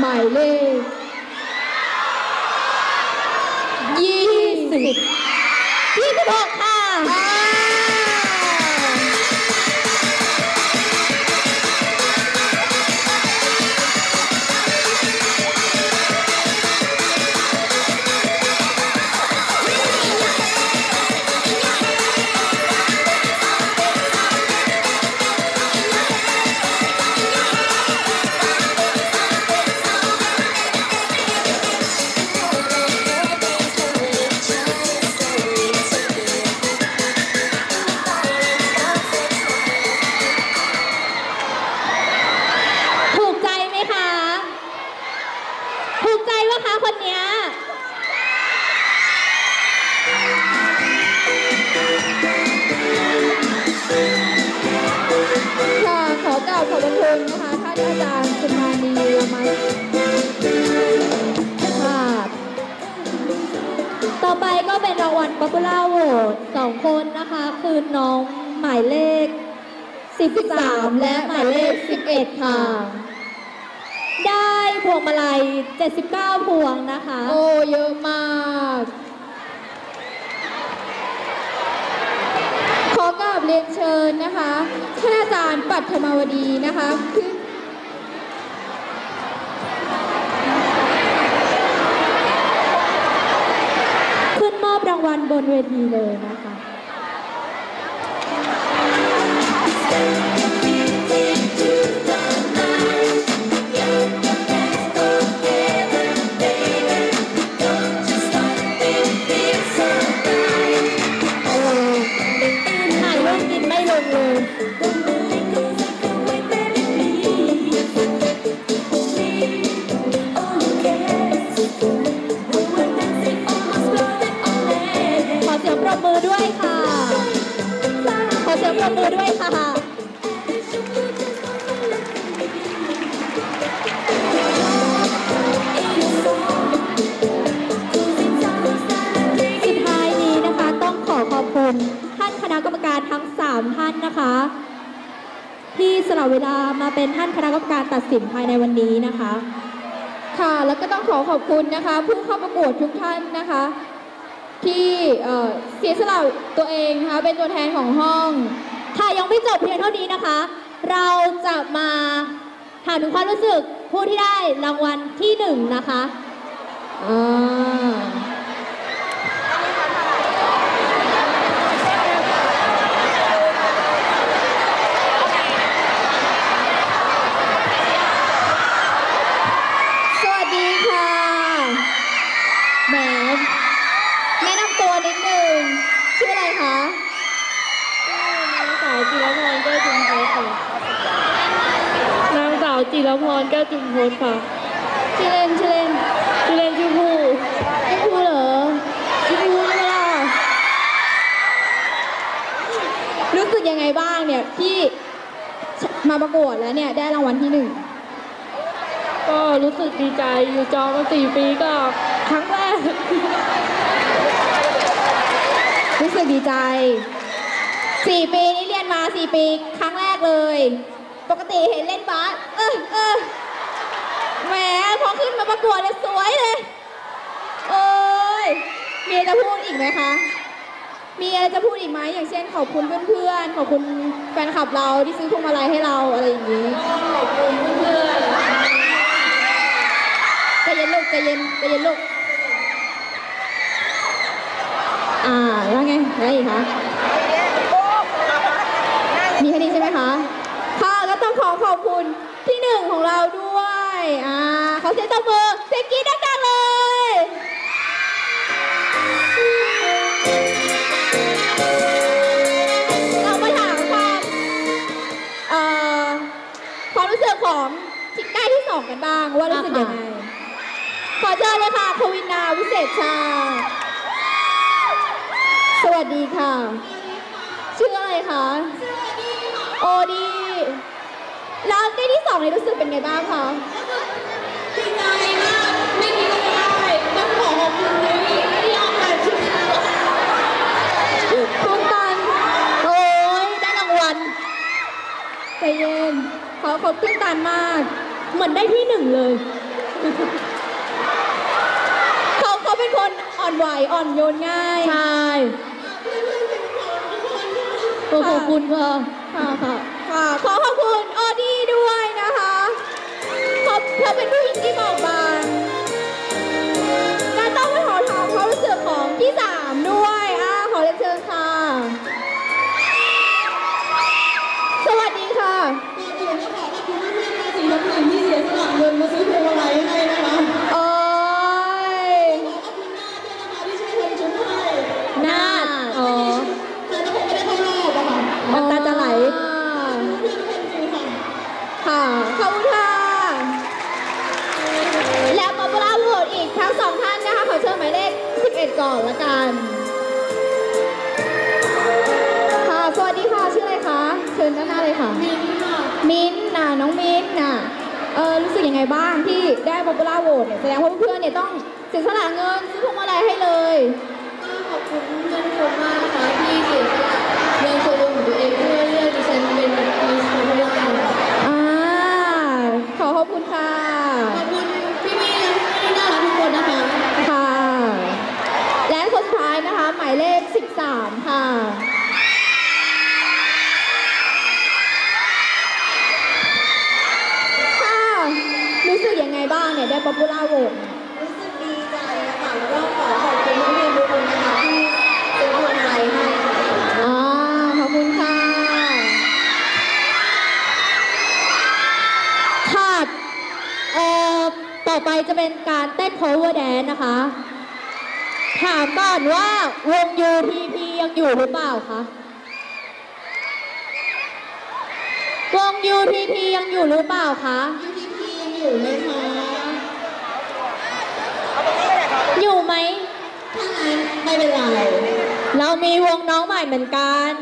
หมายเลขยี่สิบยี่สิบหกค่ะ เป็นรางวัล Popular Vote สองคนนะคะ คือน้องหมายเลข 13 และหมายเลข 11 ค่ะ ได้พวงมาลัย 79 พวงนะคะ โอ้เยอะมาก ขอกราบเรียนเชิญนะคะท่านอาจารย์ปัทมาวดีนะคะขึ้น ขึ้นมอ บนเวทีเลยนะคะ เวลามาเป็นท่านคณะกรรมการตัดสินภายในวันนี้นะคะ ค่ะแล้วก็ต้องขอขอบคุณนะคะ ผู้เข้าประกวดทุกท่านนะคะ ที่เอ่อเสียสละตัวเองนะคะเป็นตัวแทนของห้อง ค่ะยังไม่จบเพียงเท่านี้นะคะ เราจะมาถามถึงความรู้สึกผู้ที่ได้รางวัลที่หนึ่งนะคะอ่าสวัสดีค่ะแหมแนะนำตัวนิดนึงชื่ออะไรคะ นางสาวจิ รพรแก้วจุมพลค่ะนางสาวจิรพรแก้วจุมพลค่ะชื่อเล่นชื่อเล่นชื่อเล่นชื่อผู้พี่ภูเหรอพี่ภูใช่ไหมล่ะรู้สึกยังไงบ้างเนี่ยที่มาประกวดแล้วเนี่ยได้รางวัลที่หนึ่งก็รู้สึกดีใจอยู่จอมาสี่ปีก็ครั้งแรก รู้สึกดีใจ สี่ปีนี้เรียนมาสี่ปีครั้งแรกเลย ปกติเห็นเล่นบาสเออเออแหมพอขึ้นมาประกวดเลยสวยเลยโอ้ยมีจะพูดอีกไหมคะ มีอะไรจะพูดอีกไหมอย่างเช่นขอบคุณเพื่อนๆขอบคุณแฟนคลับเราที่ซื้อพวงมาลัยให้เราอะไรอย่างนี้ขอบคุณเพื่อนใจเย็นลูกใจเย็นใจเย็นลูกอ่าแล้วไงแล้วอีกคะมีแค่นี้ใช่ไหมคะ ค่ะก็ต้อง ขอขอบคุณที่หนึ่งของเราด้วยอ่าขอเสียงตบมือเสียงกรี๊ดดังๆเลยเรามาถามความเอ่อความรู้สึกของที่ได้ที่สองกันบ้างว่ารู้สึกยังไงขอเชิญเลยค่ะควินาวิเศษชาสวัสดีค่ะ ชื่ออะไรคะ โอดี แล้วได้ที่สองในรู้สึกเป็นไงบ้างคะดีใจมากไม่คิดว่าจะได้ต้องขอขอบคุณเลยที่ยอมมาชุดคุณตันโอ้ยได้รางวัลใจเย็นขอขอบคุณตันมาก เหมือนได้ที่หนึ่งเลยเขาเขาเป็นคนอ่อนไหวอ่อนโยนง่ายใช่โอ้ขอบคุณค่ะค่ะค่ะค่ะ ขอขอบคุณออดี ค่ะขอบคุณค่ะ และป๊อปปูล่าโหวตอีกทั้งสองท่านนะคะ ขอเชิญหมายเลข 11 ก่อนละกัน ค่ะ สวัสดีค่ะ ชื่ออะไรคะ เชิญด้านหน้าเลยค่ะ มินค่ะ มิ้นท์น่ะ น้องมิ้นท์น่ะ เออรู้สึกยังไงบ้างที่ได้ป๊อปปูล่าโหวตเนี่ย แสดงว่าเพื่อนๆเนี่ยต้องเสียสละเงินซื้อพวงมาลัยให้เลย ก็ขอบคุณเพื่อนทุกคนมากนะคะที่เสียสละเงินส่วนตัวของตัวเองเพื่อเลือกดิฉันเป็นมิสพวงมาลัย อ่า ขอขอบคุณค่ะ ขอบคุณพี่ๆและพี่ๆน่ารักทุกคนนะคะ ค่ะ และคนสุดท้ายนะคะ หมายเลข 13ค่ะค่ะรู้สึกยังไงบ้างเนี่ยได้ป๊อปปูล่าโหวตรู้สึกดีใจค่ะแล้วก็ขอขอบคุณพี่ๆทุกคนนะคะที่ซื้อพวงมาลัยให้ค่ะอ่าขอบคุณค่ะค่ะเอ่อต่อไปจะเป็นการเต้น cover dance นะคะ ถามก่อนว่าวง UTP ยังอยู่หรือเปล่าคะวง UTP ยังอยู่หรือเปล่าคะ UTP ยังอยู่ไหมคะอยู่ไหมถ้างั้นไม่เป็นไร เรามีวงน้องใหม่เหมือนกัน